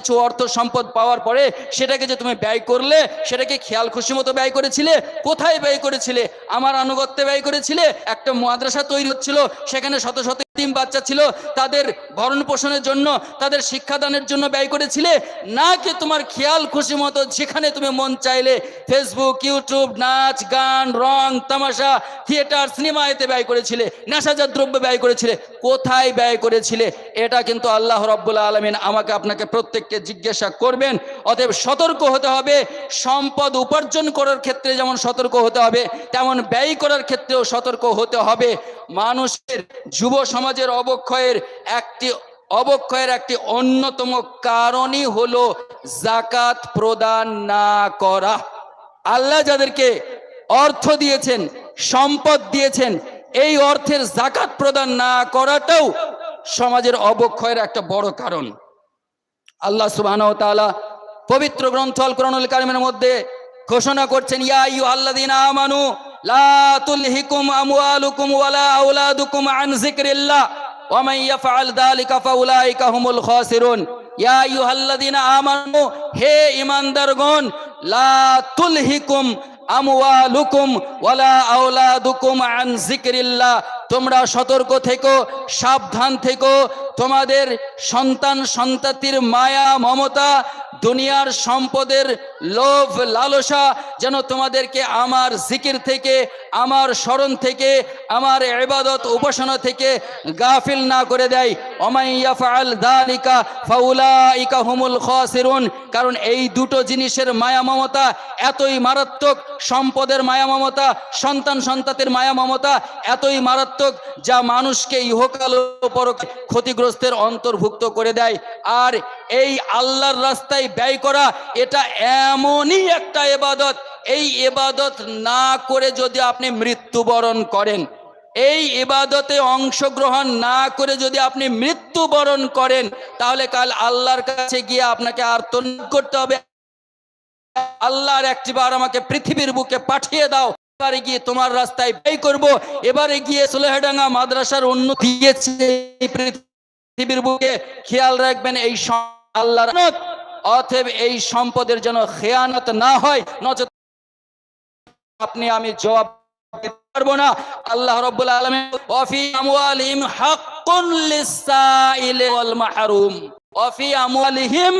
কিছু অর্থ সম্পদ পাওয়ার পরে সেটাকে যে তুমি ব্যয় করলে, সেটাকে খেয়াল খুশি মতো ব্যয় করেছিলে, কোথায় ব্যয় করেছিলে? আমার আনুগত্যে ব্যয় করেছিলে, একটা মাদ্রাসা তৈরি হচ্ছিল, সেখানে শত শত তিন বাচ্চা ছিল, তাদের ভরণ পোষণের জন্য, তাদের শিক্ষাদানের জন্য ব্যয় করেছিলে, না কি তোমার খেয়াল খুশি মতো যেখানে তুমি মন চাইলে ফেসবুক ইউটিউব নাচ, গান, রং, তামাশা থিয়েটার সিনেমা এতে ব্যয় করেছিলে, নেশাজাত দ্রব্য ব্যয় করেছিলে, কোথায় ব্যয় করেছিলে? এটা কিন্তু আল্লাহ রব্বুল আলমিন আমাকে আপনাকে প্রত্যেককে জিজ্ঞাসা করবেন, অতএব সতর্ক হতে হবে, সম্পদ উপার্জন করার ক্ষেত্রে যেমন সতর্ক হতে হবে, তেমন ব্যয় করার ক্ষেত্রেও সতর্ক হতে হবে। মানুষের যুব সমাজের অবক্ষয়ের একটি অবক্ষয়ের একটি অন্যতম কারণই হলো জাকাত প্রদান না করা। আল্লাহ যাদেরকে অর্থ দিয়েছেন, সম্পদ দিয়েছেন, এই অর্থের জাকাত প্রদান না করাটাও সমাজের অবক্ষয়ের একটা বড় কারণ। আল্লাহ ওয়া পবিত্র গ্রন্থ আল কোরআনুল কারিমের মধ্যে ঘোষণা করছেন, ইয়া আইয়ুহাল্লাযীনা আমানু লা তুলহিকুম আমওয়ালুকুম ওয়ালা আওলাদুকুম আন যিকরিল্লাহ ওয়া মান ইয়াফআল যালিকা ফাউলাইকা হুমুল খাসিরুন। ইয়া আইয়ুহাল্লাযীনা আমানু, হে ঈমানদারগণ, লা তুলহিকুম আমওয়ালুকুম ওয়ালা আওলাদুকুম আন তোমরা সতর্ক থেকো, সাবধান থেকো। তোমাদের সন্তান, সন্ততির মায়া, মমতা দুনিয়ার সম্পদের লোভ, লালসা যেন তোমাদেরকে আমার জিকির থেকে, আমার স্মরণ থেকে, আমার এবাদত উপাসনা থেকে গাফিল না করে দেয়। হুমুল খাসিরুন। কারণ এই দুটো জিনিসের মায়া মমতা এতই মারাত্মক, সম্পদের মায়া মমতা, সন্তান সন্তাতের মায়া মমতা এতই মারাত্মক, যা মানুষকে ইহকাল পরক ক্ষতিগ্রস্তের অন্তর্ভুক্ত করে দেয়। আর এই আল্লাহর রাস্তায় ব্যয় করা, এটা এমনই একটা এবাদত। এই এবাদত না করে যদি আপনি মৃত্যুবরণ করেন, এই ইবাদতে অংশগ্রহণ না করে যদি আপনি মৃত্যুবরণ করেন, তাহলে কাল আল্লাহর কাছে গিয়ে আপনাকে আর্তনাদ করতে হবে। আল্লাহর একটিবার আমাকে পৃথিবীর বুকে পাঠিয়ে দাও। এবারে গিয়ে তোমার রাস্তায় ব্যয় করব। এবারে গিয়ে সোলেহাডাঙ্গা মাদ্রাসার উন্নতি দিয়েছে পৃথিবীর বুকে। খেয়াল রাখবেন, এই আল্লাহর। অতএব এই সম্পদের যেন খেয়ানত না হয় নচেত আপনি আমি জবাব পারব না। আল্লাহ রব্বুল আলামিন ওয়াফি আমওয়ালিহিম হাক্কুন লিসাইলি ওয়াল মাহরুম ওয়াফি আমওয়ালিহিম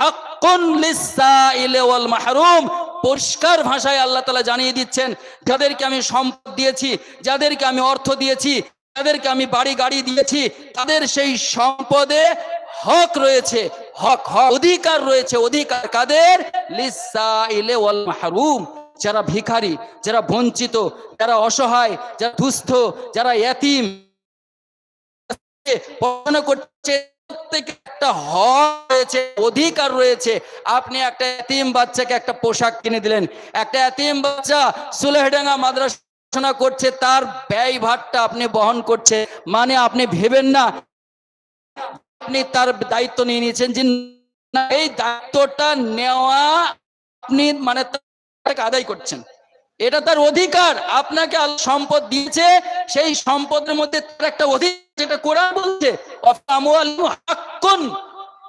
হাক্কুন লিসাইলি ওয়াল মাহরুম পরিষ্কার ভাষায় আল্লাহ তাআলা জানিয়ে দিচ্ছেন, যাদেরকে আমি সম্পদ দিয়েছি, যাদেরকে আমি অর্থ দিয়েছি, যাদেরকে আমি বাড়ি গাড়ি দিয়েছি, তাদের সেই সম্পদে হক রয়েছে, হক হক অধিকার রয়েছে, অধিকার কাদের? লিসাইলে ওয়াল মাহরুম। যারা ভিখারি, যারা বঞ্চিত, যারা অসহায়, যারা দুস্থ, যারা এতিম পড়াশোনা করছে, প্রত্যেকে একটা হক রয়েছে, অধিকার রয়েছে। আপনি একটা এতিম বাচ্চাকে একটা পোশাক কিনে দিলেন, একটা এতিম বাচ্চা সুলেহডাঙ্গা মাদ্রাসা করছে, তার ব্যয় ভারটা আপনি বহন করছে মানে আপনি ভেবেন না আপনি তার দায়িত্ব নিয়ে নিয়েছেন যে এই দায়িত্বটা নেওয়া আপনি মানে আদায় করছেন। এটা তার অধিকার। আপনাকে সম্পদ দিয়েছে। সেই সম্পদের মধ্যে তার একটা অধিকার যেটা কোরআন বলছে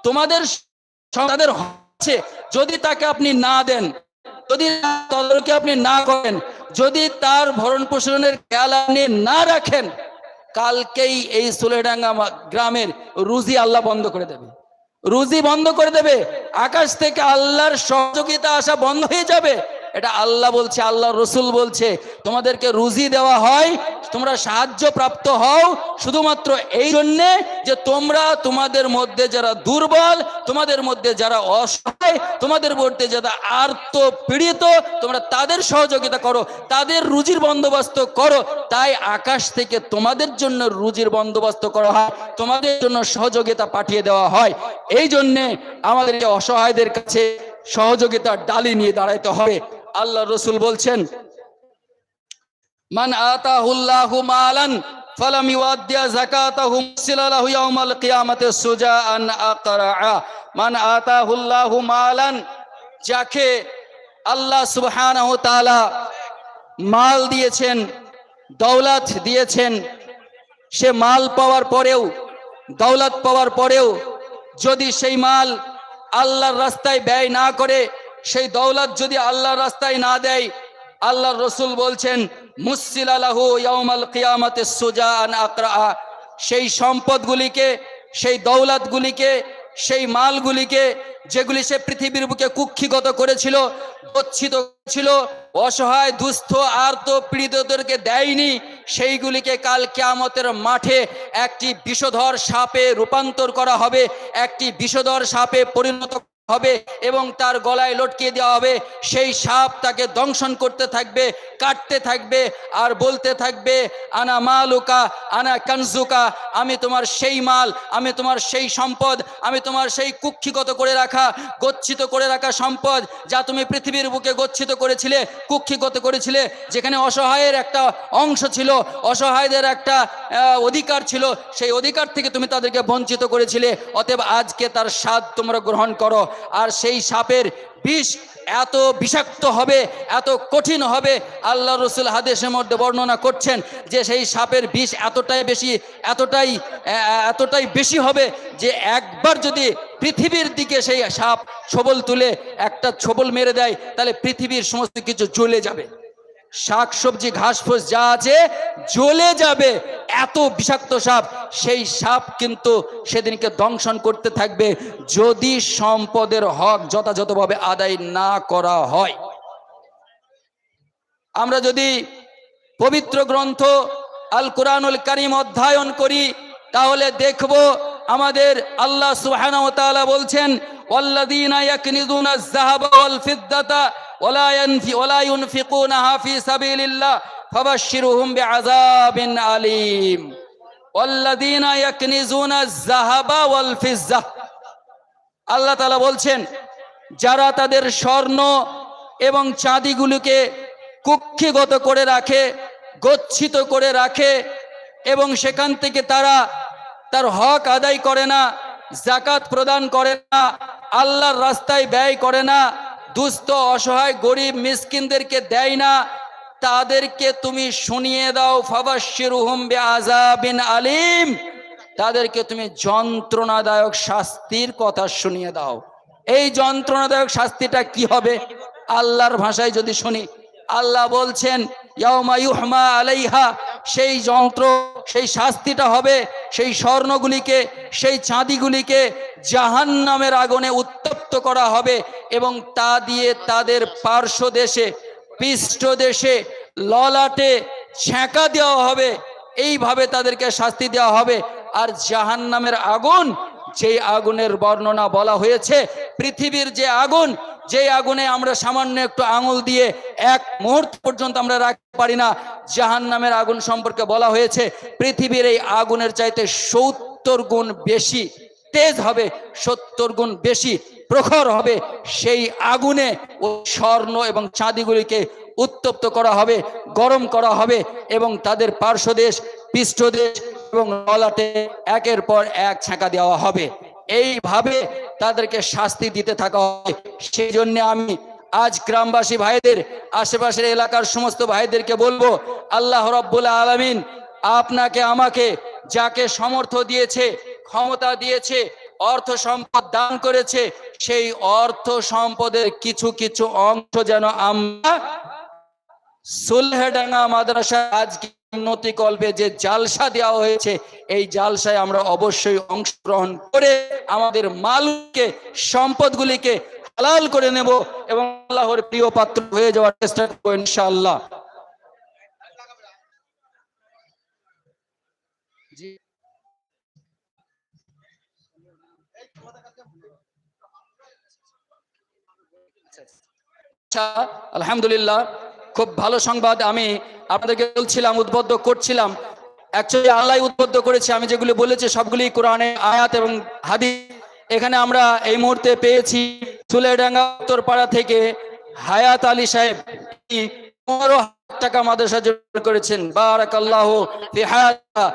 তোমাদের তাদের হক আছে। যদি তাকে আপনি না দেন, যদি তদরকে আপনি না করেন, যদি তার ভরণ পোষণের খেয়াল আপনি না রাখেন কালকেই এই সুলেডাঙ্গা গ্রামের রুজি আল্লাহ বন্ধ করে দেবে। রুজি বন্ধ করে দেবে, আকাশ থেকে আল্লাহর সহযোগিতা আসা বন্ধ হয়ে যাবে। এটা আল্লাহ বলছে আল্লাহ রসুল বলছে, তোমাদেরকে রুজি দেওয়া হয়, তোমরা সাহায্য প্রাপ্ত হও, শুধুমাত্র এই জন্যে যে তোমরা তোমাদের মধ্যে যারা দুর্বল, তোমাদের মধ্যে যারা অসহায়, তোমাদের মধ্যে যারা আর্ত পীড়িত তোমরা তাদের সহযোগিতা করো, তাদের রুজির বন্দোবস্ত করো, তাই আকাশ থেকে তোমাদের জন্য রুজির বন্দোবস্ত করা হয়, তোমাদের জন্য সহযোগিতা পাঠিয়ে দেওয়া হয়। এই জন্যে আমাদের এই অসহায়দের কাছে সহযোগিতার ডালি নিয়ে দাঁড়াইতে হবে। আল্লাহ রসুল বলছেন, মান আতাহুল্লাহু মালান ফালাম ইউআদ্দিয়া যাকাতাহু সিলালাহু ইয়াউমাল কিয়ামাতি সুজাআন আকরাআ। মান আতাহুল্লাহু মালান, যাকে আল্লাহ সুবহানাহু তাআলা মাল দিয়েছেন, দৌলত দিয়েছেন, সে মাল পাওয়ার পরেও, দৌলত পাওয়ার পরেও যদি সেই মাল আল্লাহর রাস্তায় ব্যয় না করে সেই দৌলত যদি আল্লাহর রাস্তায় না দেয়, আল্লাহর রসুল বলছেন মুসিল আলাহু ইয়াউমাল কিয়ামাতে সুজা আন আকরা সেই সম্পদগুলিকে, সেই দৌলতগুলিকে, সেই মালগুলিকে যেগুলি সে পৃথিবীর বুকে কুক্ষিগত করেছিল, গচ্ছিত ছিল অসহায়, দুস্থ, আর্ত পীড়িতদেরকে দেয়নি, সেইগুলিকে কাল কেয়ামতের মাঠে একটি বিষধর সাপে রূপান্তর করা হবে, একটি বিষধর সাপে পরিণত হবে এবং তার গলায় লটকিয়ে দেওয়া হবে। সেই সাপ তাকে দংশন করতে থাকবে, কাটতে থাকবে আর বলতে থাকবে, আনা মালুকা, আনা কানজুকা, আমি তোমার সেই মাল, আমি তোমার সেই সম্পদ, আমি তোমার সেই কুক্ষিগত করে রাখা, গচ্ছিত করে রাখা সম্পদ যা তুমি পৃথিবীর বুকে গচ্ছিত করেছিলে, কুক্ষিগত করেছিলে, যেখানে অসহায়ের একটা অংশ ছিল, অসহায়দের একটা অধিকার ছিল। সেই অধিকার থেকে তুমি তাদেরকে বঞ্চিত করেছিলে। অতএব আজকে তার স্বাদ তোমরা গ্রহণ করো। আর সেই সাপের বিষ এত বিষাক্ত হবে, এত কঠিন হবে। আল্লাহ রসুল হাদেশের মধ্যে বর্ণনা করছেন যে সেই সাপের বিষ এতটাই বেশি, এতটাই এতটাই বেশি হবে যে একবার যদি পৃথিবীর দিকে সেই সাপ ছবল তুলে একটা ছবল মেরে দেয়, তাহলে পৃথিবীর সমস্ত কিছু চলে যাবে। শাক, সবজি, ঘাস, ফুস যা আছে জ্বলে যাবে। এত বিষাক্ত সাপ, সেই সাপ কিন্তু সেদিনকে দংশন করতে থাকবে যদি সম্পদের হক যথাযথভাবে আদায় না করা হয়। আমরা যদি পবিত্র গ্রন্থ আল কোরআনুল করিম অধ্যয়ন করি, তাহলে দেখব আমাদের আল্লাহ ওয়া বলছেন ওয়াল আলীম। আল্লাহ তাআলা বলছেন, যারা তাদের স্বর্ণ এবং চাঁদিগুলোকে কুক্ষিগত করে রাখে, গচ্ছিত করে রাখে, এবং সেখান থেকে তারা তার হক আদায় করে না জাকাত প্রদান করে না, আল্লাহর রাস্তায় ব্যয় করে না দুস্থ, অসহায়, গরিব মিসকিনদেরকে দেয় না। তাদেরকে তুমি শুনিয়ে দাও ফাবাশিরুহুম বিআযাবিন আলিম। তাদেরকে তুমি যন্ত্রণাদায়ক শাস্তির কথা শুনিয়ে দাও। এই যন্ত্রণাদায়ক শাস্তিটা কি হবে? আল্লাহর ভাষায় যদি শুনি। আল্লাহ বলছেন, ইয়াউমা ইউহমা আলাইহা সেই যন্ত্র, সেই শাস্তিটা হবে, সেই স্বর্ণগুলিকে, সেই চাঁদিগুলিকে জাহান নামের আগুনে উত্তপ্ত করা হবে এবং তা দিয়ে তাদের পার্শ্ব দেশে পৃষ্ঠ দেশে, ললাটে ছ্যাঁকা দেওয়া হবে। এইভাবে তাদেরকে শাস্তি দেওয়া হবে। আর জাহান নামের আগুন যেই আগুনের বর্ণনা বলা হয়েছে, পৃথিবীর যে আগুন যে আগুনে আমরা সামান্য একটু আঙুল দিয়ে এক মুহূর্ত পর্যন্ত আমরা রাখতে পারি না, জাহান্নামের আগুন সম্পর্কে বলা হয়েছে, পৃথিবীর এই আগুনের চাইতে সত্তর গুণ বেশি তেজ হবে, সত্তর গুণ বেশি প্রখর হবে, সেই আগুনে ও স্বর্ণ এবং চাঁদিগুলিকে উত্তপ্ত করা হবে, গরম করা হবে এবং তাদের পার্শ্বদেশ, পৃষ্ঠদেশ এবং ললাটে একের পর এক ছাঁকা দেওয়া হবে। এইভাবে তাদেরকে শাস্তি দিতে থাকা হবে। সেই জন্য আমি আজ গ্রামবাসী ভাইদের, আশেপাশের এলাকার সমস্ত ভাইদেরকে বলব, আল্লাহ রব্বুল আলমিন আপনাকে, আমাকে যাকে সমর্থ দিয়েছে, ক্ষমতা দিয়েছে, অর্থ সম্পদ দান করেছে, সেই অর্থ সম্পদের কিছু কিছু অংশ যেন আমরা সুলহেডাঙ্গা মাদ্রাসা আজকে উন্নতি কল্পে যে জালসা দেওয়া হয়েছে, এই জালসায় আমরা অবশ্যই অংশগ্রহণ করে আমাদের মালকে সম্পদগুলিকে হালাল করে নেব এবং আল্লাহর প্রিয় পাত্র হয়ে যাওয়ার চেষ্টা করব ইনশাআল্লাহ। আচ্ছা আলহামদুলিল্লাহ। খুব ভালো সংবাদ আমি আপনাদেরকে বলছিলাম, উদ্বুদ্ধ করছিলাম। অ্যাকচুয়ালি আল্লাহ উদ্বুদ্ধ করেছে, আমি যেগুলো বলেছি সবগুলি কোরআনে আয়াত এবং হাদিস। এখানে আমরা এই মুহূর্তে পেয়েছি চুলেডাঙ্গা উত্তরপাড়া থেকে হায়াত আলী সাহেব পনেরো হাজার টাকা মাদ্রাসা জোগাড় করেছেন। বারাকাল্লাহ ফি হায়াতা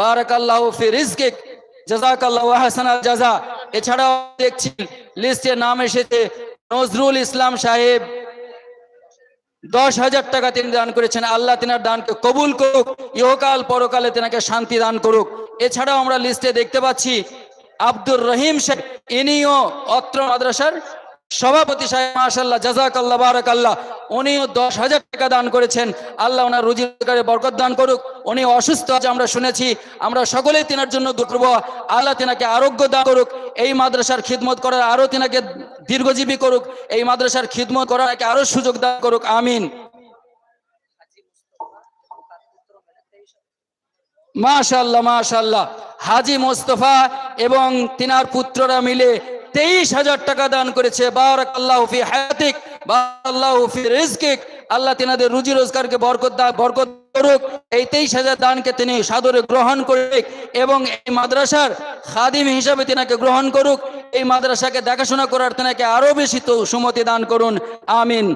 বারাকাল্লাহ ফি রিজকিক জাজাকাল্লাহ হাসানাল জাজা এছাড়াও দেখছি লিস্টে নাম এসেছে, নজরুল ইসলাম সাহেব দশ হাজার টাকা তিনি দান করেছেন। আল্লাহ তিনার দানকে কবুল করুক, ইহকাল পরকালে তেনাকে শান্তি দান করুক। এছাড়াও আমরা লিস্টে দেখতে পাচ্ছি, আব্দুর রহিম শেখ, ইনিও অত্র মাদ্রাসার সভাপতি সাহেব মাশাল্লাহ জাজাকাল্লাহ বারাকাল্লাহ, উনিও দশ হাজার টাকা দান করেছেন। আল্লাহ ওনার রুজি রোজগারে বরকত দান করুক। উনি অসুস্থ আছে, আমরা শুনেছি। আমরা সকলেই তিনার জন্য দুর্ব আল্লাহ তিনাকে আরোগ্য দান করুক। এই মাদ্রাসার খিদমত করার আরও তিনাকে দীর্ঘজীবী করুক। এই মাদ্রাসার খিদমত করার আরও সুযোগ দান করুক। আমিন। মাশাল্লাহ মাশাল্লাহ হাজি মোস্তফা এবং তিনার পুত্ররা মিলে তেইশ হাজার টাকা দান করেছে। বারাক আল্লাহ ফি হায়াতিক, বারাকাল্লাহু ফি রিজকিক। আল্লাহ তিনাদের রুজি রোজগারকে বরকত বরকত করুক। এই তেইশ হাজার দানকে তিনি সাদরে গ্রহণ করুক এবং এই মাদ্রাসার খাদিম হিসাবে তিনাকে গ্রহণ করুক। এই মাদ্রাসাকে দেখাশোনা করার তিনাকে আরও বেশি তো সুমতি দান করুন। আমিন।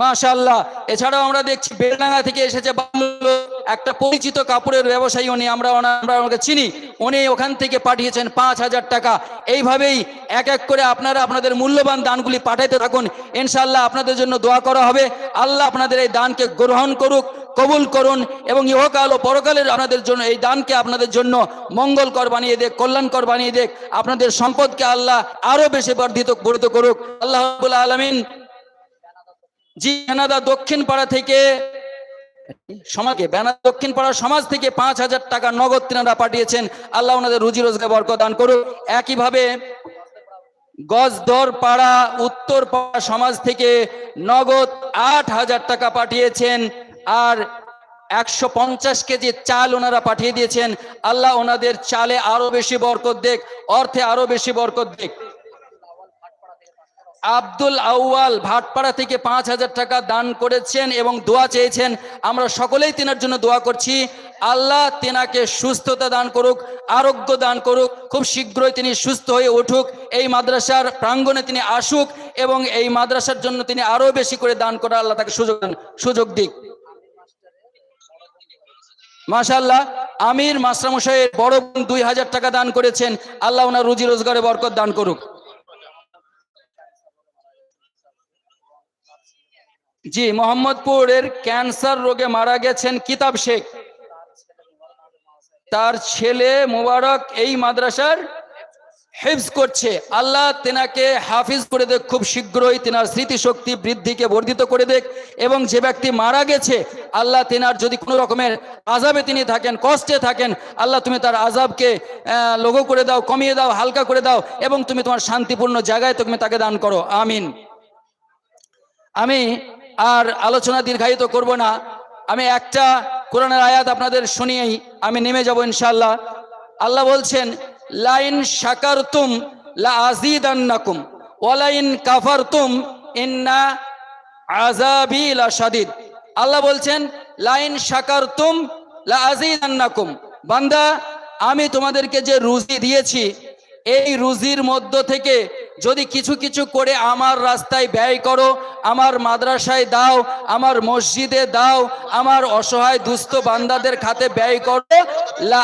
মাশাল্লাহ এছাড়াও আমরা দেখছি বেলডাঙ্গা থেকে এসেছে একটা পরিচিত কাপড়ের ব্যবসায়ী, উনি আমরা আমরা ওনাকে চিনি। উনি ওখান থেকে পাঠিয়েছেন পাঁচ হাজার টাকা। এইভাবেই এক এক করে আপনারা আপনাদের মূল্যবান দানগুলি পাঠাইতে থাকুন। ইনশাল্লাহ আপনাদের জন্য দোয়া করা হবে। আল্লাহ আপনাদের এই দানকে গ্রহণ করুক, কবুল করুন এবং ইহকাল ও পরকালের আপনাদের জন্য এই দানকে আপনাদের জন্য মঙ্গলকর বানিয়ে দেখ, কল্যাণকর বানিয়ে দেখ। আপনাদের সম্পদকে আল্লাহ আরও বেশি বর্ধিত বর্ধিত করুক। আল্লাহ আলমিন জি বেনাদা দক্ষিণ পাড়া থেকে, সমাজকে বেনা দক্ষিণ পাড়া সমাজ থেকে পাঁচ হাজার টাকা নগদ তিনারা পাঠিয়েছেন। আল্লাহ ওনাদের রুজি রোজগার বরকত দান করুক। একইভাবে গজদর পাড়া উত্তর পাড়া সমাজ থেকে নগদ আট হাজার টাকা পাঠিয়েছেন আর একশো পঞ্চাশ কেজি চাল ওনারা পাঠিয়ে দিয়েছেন। আল্লাহ ওনাদের চালে আরও বেশি বরকত দেখ, অর্থে আরও বেশি বরকত দেখ। আব্দুল আউয়াল ভাটপাড়া থেকে পাঁচ হাজার টাকা দান করেছেন এবং দোয়া চেয়েছেন। আমরা সকলেই তেনার জন্য দোয়া করছি। আল্লাহ তেনাকে সুস্থতা দান করুক, আরোগ্য দান করুক, খুব শীঘ্রই তিনি সুস্থ হয়ে উঠুক। এই মাদ্রাসার প্রাঙ্গণে তিনি আসুক এবং এই মাদ্রাসার জন্য তিনি আরও বেশি করে দান করার আল্লাহ তাকে সুযোগ সুযোগ দিক। মাশাল্লাহ আমির মাস্টারমশাইয়ের বড় দুই হাজার টাকা দান করেছেন। আল্লাহ ওনার রুজি রোজগারে বরকত দান করুক। জি, মোহাম্মদপুরের ক্যান্সার রোগে মারা গেছেন কিতাব শেখ। তার ছেলে মোবারক এই মাদ্রাসার হেফজ করছে। আল্লাহ তেনাকে হাফিজ করে দেখ, খুব শীঘ্রই তেনার স্মৃতিশক্তি বৃদ্ধিকে বর্ধিত করে দেখ এবং যে ব্যক্তি মারা গেছে, আল্লাহ তেনার যদি কোনো রকমের আজাবে তিনি থাকেন, কষ্টে থাকেন, আল্লাহ তুমি তার আজাবকে লঘু করে দাও, কমিয়ে দাও, হালকা করে দাও এবং তুমি তোমার শান্তিপূর্ণ জায়গায় তুমি তাকে দান করো। আমিন। আমি আর আলোচনা দীর্ঘায়িত করব না। আমি একটা কোরআনের আয়াত আপনাদের শুনিয়েই আমি নেমে যাব ইনশাল্লাহ আল্লাহ বলছেন, লাইন শাকারতুম লা আজিদান্নাকুম ওয়ালাইন কাফারতুম ইন্না শাদীদ আল্লাহ বলছেন, লাইন শাকারতুম লা আজিদান্নাকুম বান্দা, আমি তোমাদেরকে যে রুজি দিয়েছি এই রুজির মধ্য থেকে যদি কিছু কিছু করে আমার রাস্তায় ব্যয় করো, আমার মাদ্রাসায় দাও, আমার মসজিদে দাও, আমার অসহায় দুস্থ বান্দাদের খাতে ব্যয় করো, লা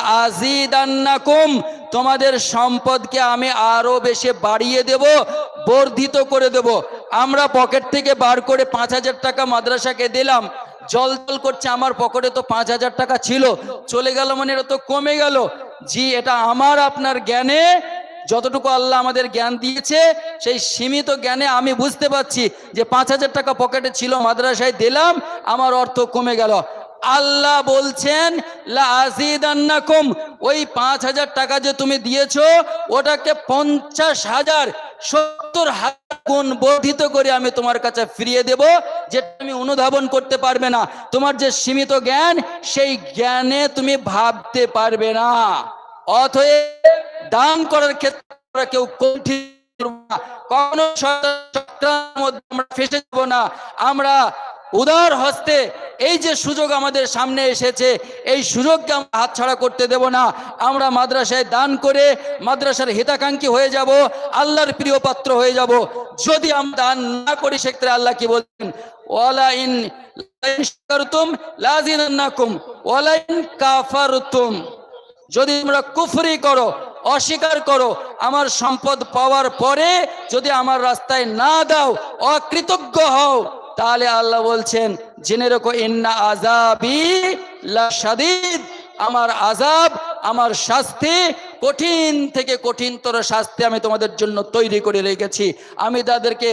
তোমাদের সম্পদকে আমি আরও বেশি বাড়িয়ে দেব, বর্ধিত করে দেব। আমরা পকেট থেকে বার করে পাঁচ হাজার টাকা মাদ্রাসাকে দিলাম, জল জল করছে আমার পকেটে তো পাঁচ হাজার টাকা ছিল, চলে গেল মানে এটা তো কমে গেল। জি, এটা আমার আপনার জ্ঞানে যতটুকু আল্লাহ আমাদের জ্ঞান দিয়েছে, সেই সীমিত জ্ঞানে আমি বুঝতে পারছি যে পাঁচ হাজার টাকা পকেটে ছিল, মাদ্রাসায় দিলাম, আমার অর্থ কমে গেল। আল্লাহ বলছেন, লা আজিদান্নাকুম ওই পাঁচ হাজার টাকা যে তুমি দিয়েছ, ওটাকে পঞ্চাশ হাজার, সত্তর হাজার গুণ বর্ধিত করে আমি তোমার কাছে ফিরিয়ে দেব, যেটা তুমি অনুধাবন করতে পারবে না। তোমার যে সীমিত জ্ঞান, সেই জ্ঞানে তুমি ভাবতে পারবে না। অতএব দান করার ক্ষেত্রে কেউ কঠিন কখনো মধ্যে আমরা ফেসে যাব না। আমরা উদার হস্তে এই যে সুযোগ আমাদের সামনে এসেছে, এই সুযোগকে আমরা হাতছাড়া করতে দেব না। আমরা মাদ্রাসায় দান করে মাদ্রাসার হিতাকাঙ্ক্ষী হয়ে যাব, আল্লাহর প্রিয় পাত্র হয়ে যাব। যদি আমরা দান না করি, সেক্ষেত্রে আল্লাহ কি বলছেন? ওয়ালা ইন লাযিদান্নাকুম ওয়ালা কাফারতুম। যদি তোমরা কুফরি করো, অস্বীকার করো, আমার সম্পদ পাওয়ার পরে যদি আমার রাস্তায় না দাও, অকৃতজ্ঞ হও, তাহলে আল্লাহ বলছেন, জেনে রেখো, ইন্না আজাবি সাদিদ আমার আজাব আমার শাস্তি কঠিন থেকে কঠিনতর শাস্তি আমি তোমাদের জন্য তৈরি করে রেখেছি। আমি তাদেরকে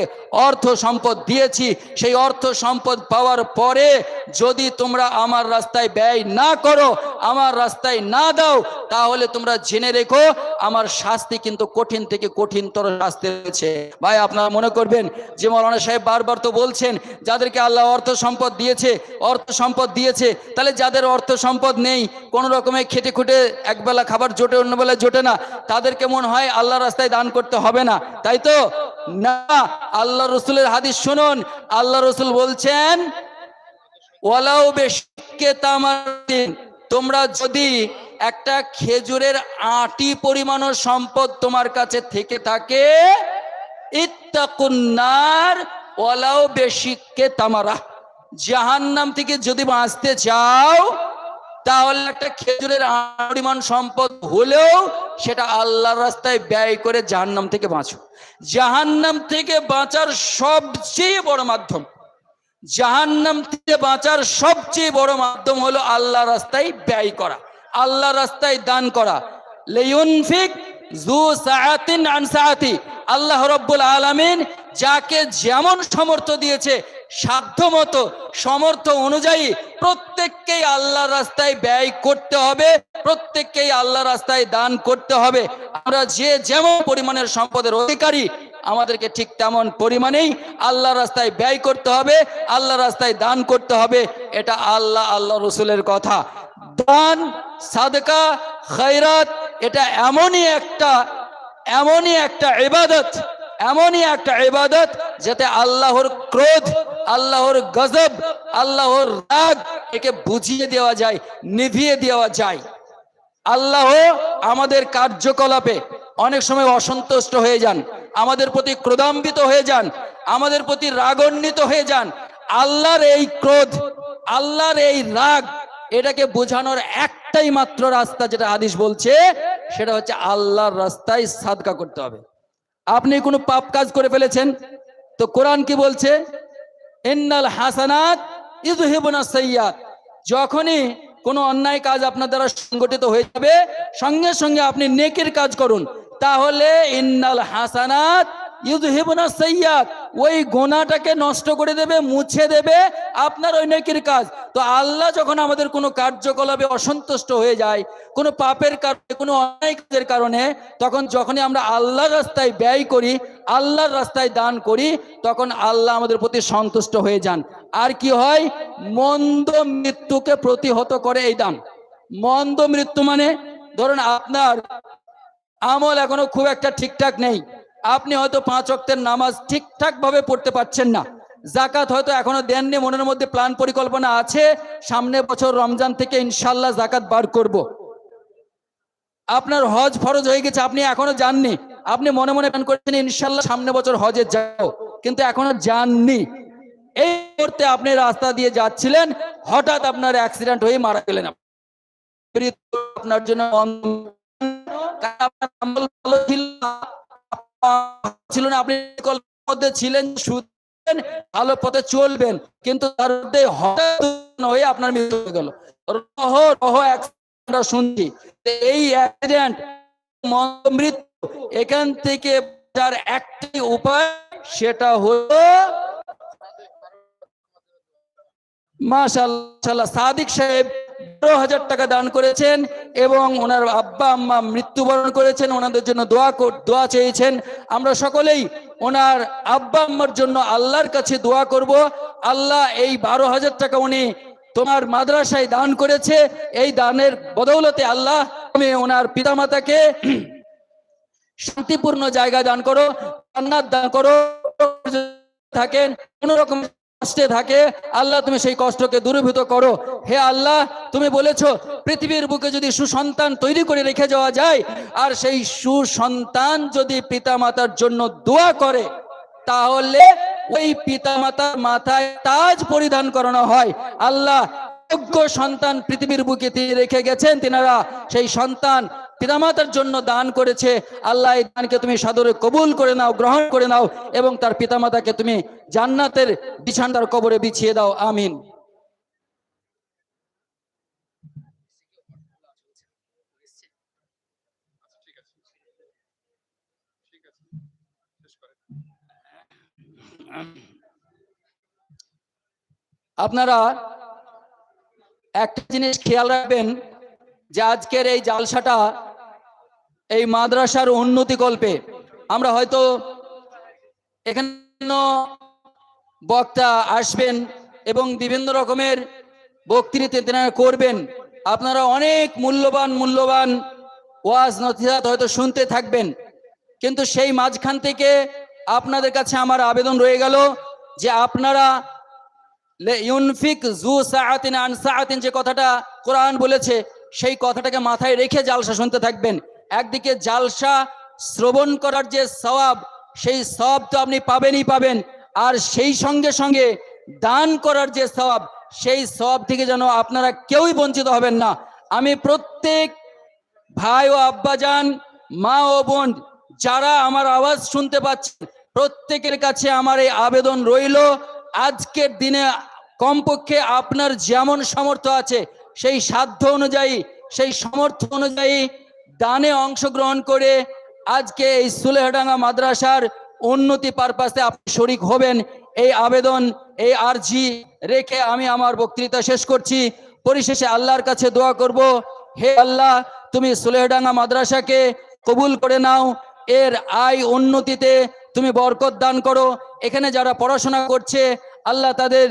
অর্থ সম্পদ দিয়েছি। সেই অর্থ সম্পদ পাওয়ার পরে যদি তোমরা আমার রাস্তায় ব্যয় না করো, আমার রাস্তায় না দাও, তাহলে তোমরা জেনে রেখো, আমার শাস্তি কিন্তু কঠিন থেকে কঠিনতর শাস্তি রয়েছে। ভাই, আপনারা মনে করবেন যে মৌলানা সাহেব বারবার তো বলছেন, যাদেরকে আল্লাহ অর্থ সম্পদ দিয়েছে, অর্থ সম্পদ দিয়েছে, তাহলে যাদের অর্থ সম্পদ নেই, কোনো রকমে খেটে খুটে একবেলা খাবার জোটে অন্য বেলা জোটে না তাদের কেমন হয় আল্লাহ রাস্তায় দান করতে হবে না, তাই তো? না, আল্লাহ রসুলের হাদিস শুনুন, আল্লাহ রসুল বলছেন ওয়ালাও বেশকে তোমরা যদি একটা খেজুরের আটি পরিমাণও সম্পদ তোমার কাছে থেকে থাকে, ইত্তাকুন্নার ওয়ালাও বেশিককে তামারা। জাহান্নাম থেকে যদি বাঁচতে চাও তাহলে একটা খেজুরের পরিমাণ সম্পদ হলেও সেটা আল্লাহর রাস্তায় ব্যয় করে জাহান্নাম থেকে বাঁচো। জাহান্নাম থেকে বাঁচার সবচেয়ে বড় মাধ্যম, জাহান্নাম থেকে বাঁচার সবচেয়ে বড় মাধ্যম হলো আল্লাহ রাস্তায় ব্যয় করা আল্লাহ রাস্তায় দান করা। লেয়ুনফিক জু সাআতিন আন সাআতি, আল্লাহ রব্বুল আলামিন যাকে যেমন সমর্থ দিয়েছে সাধ্য মতো সমর্থ অনুযায়ী প্রত্যেককেই আল্লাহ রাস্তায় ব্যয় করতে হবে, প্রত্যেককেই আল্লাহ রাস্তায় দান করতে হবে। আমরা যে যেমন পরিমাণের সম্পদের অধিকারী, আমাদেরকে ঠিক তেমন পরিমাণেই আল্লাহ রাস্তায় ব্যয় করতে হবে আল্লাহ রাস্তায় দান করতে হবে, এটা আল্লাহ আল্লাহ রসুলের কথা। দান, সাদকা খৈরাত এটা এমনই একটা এমনই একটা ইবাদত এমনই একটা ইবাদত যাতে আল্লাহর ক্রোধ, আল্লাহর গজব, আল্লাহর রাগ একে বুঝিয়ে দেওয়া যায়, নিভিয়ে দেওয়া যায়। আল্লাহ আমাদের কার্যকলাপে অনেক সময় অসন্তুষ্ট হয়ে যান, আমাদের প্রতি ক্রোধান্বিত হয়ে যান, আমাদের প্রতি রাগান্বিত হয়ে যান। আল্লাহর এই ক্রোধ, আল্লাহর এই রাগ এটাকে বোঝানোর একটাই মাত্র রাস্তা যেটা হাদিস বলছে, সেটা হচ্ছে আল্লাহর রাস্তায় সাদকা করতে হবে। আপনি কোনো পাপ কাজ করে ফেলেছেন? তো কোরআন কি বলছে? ইন্নাল হাসানাত ইজহিবনা সৈয়াদ যখনই কোনো অন্যায় কাজ আপনার দ্বারা সংগঠিত হয়ে যাবে, সঙ্গে সঙ্গে আপনি নেকির কাজ করুন। তাহলে ইন্নাল হাসানাত ইউযহিবুনা সাইয়্যাত ওই গোনাটাকে নষ্ট করে দেবে, মুছে দেবে আপনার ওই নেকির কাজ। তো আল্লাহ যখন আমাদের কোনো কার্যকলাপে অসন্তুষ্ট হয়ে যায়, কোনো পাপের কারণে, কোনো অন্যায় কাজের কারণে, তখন যখনই আমরা আল্লাহর রাস্তায় ব্যয় করি, আল্লাহর রাস্তায় দান করি, তখন আল্লাহ আমাদের প্রতি সন্তুষ্ট হয়ে যান। আর কি হয়? মন্দ মৃত্যুকে প্রতিহত করে এই দান। মন্দ মৃত্যু মানে ধরুন আপনার আমল এখনও খুব একটা ঠিকঠাক নেই। আপনি হয়তো পাঁচ অক্টের নামাজ ঠিকঠাক ভাবে পড়তে পারছেন না। জাকাত হয়তো এখনও দেননি, মনের মধ্যে প্ল্যান পরিকল্পনা আছে। সামনে বছর রমজান থেকে ইনশাল্লাহ জাকাত বার করব। আপনার হজ ফরজ হয়ে গেছে, আপনি এখনও যাননি। আপনি মনে মনে প্ল্যান করেছেন ইনশাল্লাহ সামনে বছর হজে যাও কিন্তু এখনও যাননি। এই মুহূর্তে আপনি রাস্তা দিয়ে যাচ্ছিলেন, হঠাৎ আপনার অ্যাক্সিডেন্ট হয়ে মারা গেলেন আপনার জন্য ছিল না, আপনি মধ্যে ছিলেন শুনলেন ভালো পথে চলবেন কিন্তু তার মধ্যে হঠাৎ হয়ে আপনার মৃত্যু হয়ে গেল। শুনছি। এই অ্যাক্সিডেন্ট মৃত্যু। এখান থেকে তার একটি উপায় সেটা হলো মাশাল্লাহ সাদিক সাহেব হাজার টাকা দান করেছেন এবং ওনার আব্বা, আম্মা মৃত্যুবরণ করেছেন, ওনাদের জন্য দোয়া দোয়া চেয়েছেন। আমরা সকলেই ওনার আব্বা, আম্মার জন্য আল্লাহর কাছে দোয়া করব। আল্লাহ এই বারো হাজার টাকা উনি তোমার মাদ্রাসায় দান করেছে। এই দানের বদৌলতে আল্লাহ তুমি ওনার পিতামাতাকে শান্তিপূর্ণ জায়গা দান করো দান করো, থাকেন। কোন রকম কষ্টে থাকে, আল্লাহ তুমি সেই কষ্টকে দূরীভূত করো। হে আল্লাহ, তুমি বলেছ, পৃথিবীর বুকে যদি সুসন্তান তৈরি করে রেখে যাওয়া যায়, আর সেই সুসন্তান যদি পিতামাতার জন্য দোয়া করে, তাহলে ওই পিতামাতার মাথায় তাজ পরিধান করানো হয়। আল্লাহ, যোগ্য সন্তান পৃথিবীর বুকে তিনি রেখে গেছেন, তিনারা সেই সন্তান পিতামাতার জন্য দান করেছে। আল্লাহ এই দানকে তুমি সাদরে কবুল করে নাও, গ্রহণ করে নাও এবং তার পিতামাতাকে তুমি জান্নাতের বিছানার কবরে বিছিয়ে দাও। আমিন। আপনারা একটা জিনিস খেয়াল রাখবেন যে আজকের এই জালসাটা, এই মাদ্রাসার উন্নতি কল্পে আমরা হয়তো এখানে বক্তা আসবেন এবং বিভিন্ন রকমের বক্তৃতা করবেন। আপনারা অনেক মূল্যবান মূল্যবান ওয়াজ, নথিজাত হয়তো শুনতে থাকবেন। কিন্তু সেই মাঝখান থেকে আপনাদের কাছে আমার আবেদন রয়ে গেল যে আপনারা ইউনফিক জু সাহাতিন আন সাআতিন যে কথাটা কোরআন বলেছে সেই কথাটাকে মাথায় রেখে জালসা শুনতে থাকবেন। একদিকে জালসা শ্রবণ করার যে সওয়াব, সেই সওয়াব তো আপনি পাবেনই পাবেন। আর সেই সঙ্গে সঙ্গে দান করার যে সওয়াব, সেই সওয়াব থেকে যেন আপনারা কেউই বঞ্চিত হবেন না। আমি প্রত্যেক ভাই ও আব্বাজান, মা ও বোন, যারা আমার আওয়াজ শুনতে পাচ্ছেন, প্রত্যেকের কাছে আমার এই আবেদন রইল। আজকের দিনে কমপক্ষে আপনার যেমন সামর্থ্য আছে সেই সাধ্য অনুযায়ী, সেই সামর্থ্য অনুযায়ী দানে অংশগ্রহণ করে আজকে এই সুলেহডাঙ্গা মাদ্রাসার উন্নতি পারপাসে আপনি শরিক হবেন। এই আবেদন, এই আর্জি রেখে আমি আমার বক্তৃতা শেষ করছি। পরিশেষে আল্লাহর কাছে দোয়া করব, হে আল্লাহ, তুমি সুলেহডাঙ্গা মাদ্রাসাকে কবুল করে নাও। এর আয় উন্নতিতে তুমি বরকত দান করো। এখানে যারা পড়াশোনা করছে, আল্লাহ তাদের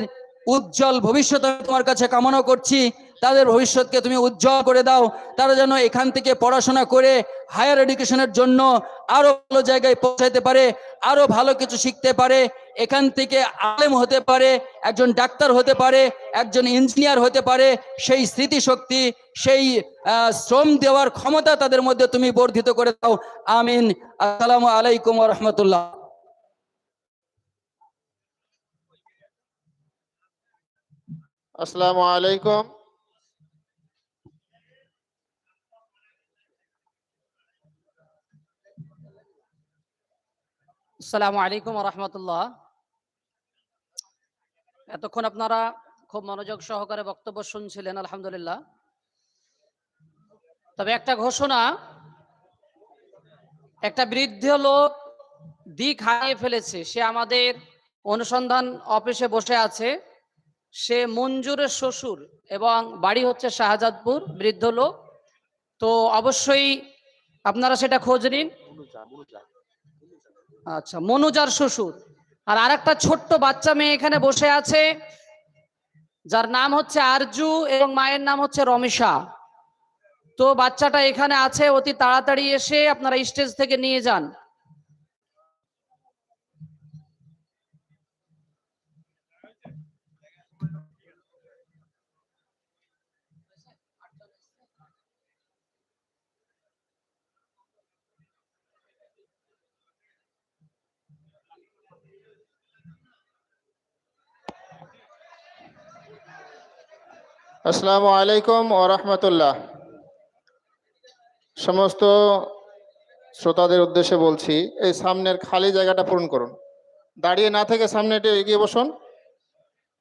উজ্জ্বল ভবিষ্যৎ তোমার কাছে কামনা করছি। তাদের ভবিষ্যৎকে তুমি উজ্জ্বল করে দাও। তারা যেন এখান থেকে পড়াশোনা করে হায়ার এডুকেশনের জন্য আরও ভালো জায়গায় পৌঁছাতে পারে, আরও ভালো কিছু শিখতে পারে। এখান থেকে আলেম হতে পারে, একজন ডাক্তার হতে পারে, একজন ইঞ্জিনিয়ার হতে পারে। সেই স্মৃতিশক্তি, সেই শ্রম দেওয়ার ক্ষমতা তাদের মধ্যে তুমি বর্ধিত করে দাও। আমিন। আসসালামু আলাইকুম রহমতুল্লাহ। আসসালামু আলাইকুম। আসসালামু আলাইকুম রহমতুল্লাহ এতক্ষণ আপনারা খুব মনোযোগ সহকারে বক্তব্য শুনছিলেন, আলহামদুলিল্লাহ। তবে একটা ঘোষণা, একটা বৃদ্ধ লোক দিক হারিয়ে ফেলেছে। সে আমাদের অনুসন্ধান অফিসে বসে আছে। সে মঞ্জুরের শ্বশুর এবং বাড়ি হচ্ছে শাহজাদপুর, বৃদ্ধ লোক। তো অবশ্যই আপনারা সেটা খোঁজ নিন। আচ্ছা মনুজার শ্বশুর। আর আরেকটা ছোট্ট বাচ্চা মেয়ে এখানে বসে আছে, যার নাম হচ্ছে আরজু এবং মায়ের নাম হচ্ছে রমেশা। তো বাচ্চাটা এখানে আছে, অতি তাড়াতাড়ি এসে আপনারা স্টেজ থেকে নিয়ে যান। আসসালামু আলাইকুম ও রহমতুল্লাহ। সমস্ত শ্রোতাদের উদ্দেশ্যে বলছি, এই সামনের খালি জায়গাটা পূরণ করুন। দাঁড়িয়ে না থেকে সামনে একটু এগিয়ে বসুন।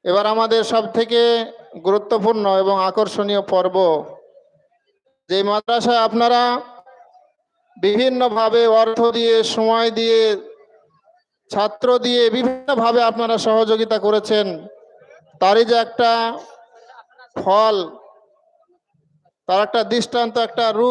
এবার আমাদের সব থেকে গুরুত্বপূর্ণ এবং আকর্ষণীয় পর্ব, যে মাদ্রাসায় আপনারা বিভিন্নভাবে অর্থ দিয়ে, সময় দিয়ে, ছাত্র দিয়ে বিভিন্নভাবে আপনারা সহযোগিতা করেছেন, তারই যে একটা ফল তার একটা দৃষ্টান্ত একটা রূপ